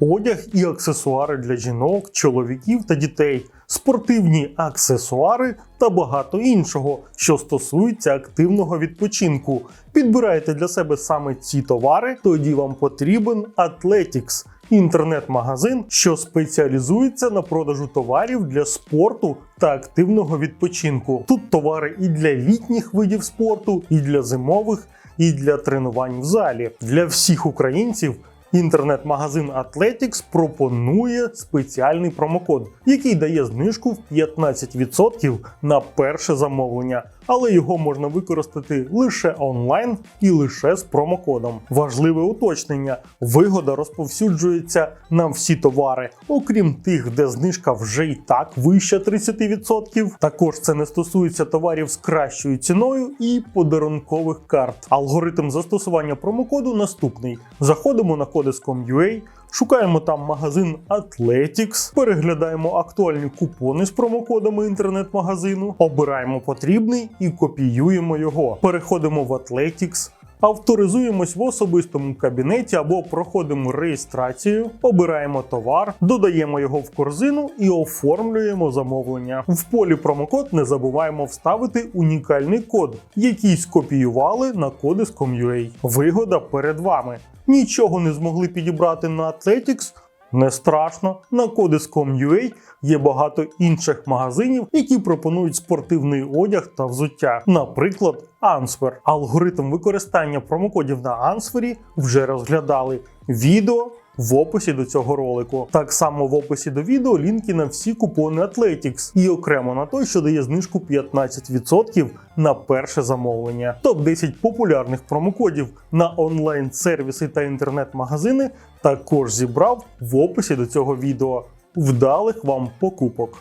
одяг і аксесуари для жінок, чоловіків та дітей, спортивні аксесуари та багато іншого, що стосується активного відпочинку. Підбирайте для себе саме ці товари, тоді вам потрібен Athletics – інтернет-магазин, що спеціалізується на продажу товарів для спорту та активного відпочинку. Тут товари і для літніх видів спорту, і для зимових, і для тренувань в залі. Для всіх українців інтернет-магазин Athletics пропонує спеціальний промокод, який дає знижку в 15% на перше замовлення, але його можна використати лише онлайн і лише з промокодом. Важливе уточнення: вигода розповсюджується на всі товари, окрім тих, де знижка вже й так вища 30%. Також це не стосується товарів з кращою ціною і подарункових карт. Алгоритм застосування промокоду наступний: заходимо на Codescom.ua, Шукаємо там магазин Athletics, переглядаємо актуальні купони з промокодами інтернет-магазину, обираємо потрібний і копіюємо його. Переходимо в Athletics, авторизуємось в особистому кабінеті або проходимо реєстрацію, обираємо товар, додаємо його в корзину і оформлюємо замовлення. В полі промокод не забуваємо вставити унікальний код, який скопіювали на коди з Comua. Вигода перед вами. Нічого не змогли підібрати на Athletics? Не страшно. На Codescom.ua є багато інших магазинів, які пропонують спортивний одяг та взуття. Наприклад, Answer. Алгоритм використання промокодів на Answer вже розглядали. Відео в описі до цього ролику. Так само в описі до відео лінки на всі купони Athletics і окремо на той, що дає знижку 15% на перше замовлення. Топ 10 популярних промокодів на онлайн-сервіси та інтернет-магазини також зібрав в описі до цього відео. Вдалих вам покупок!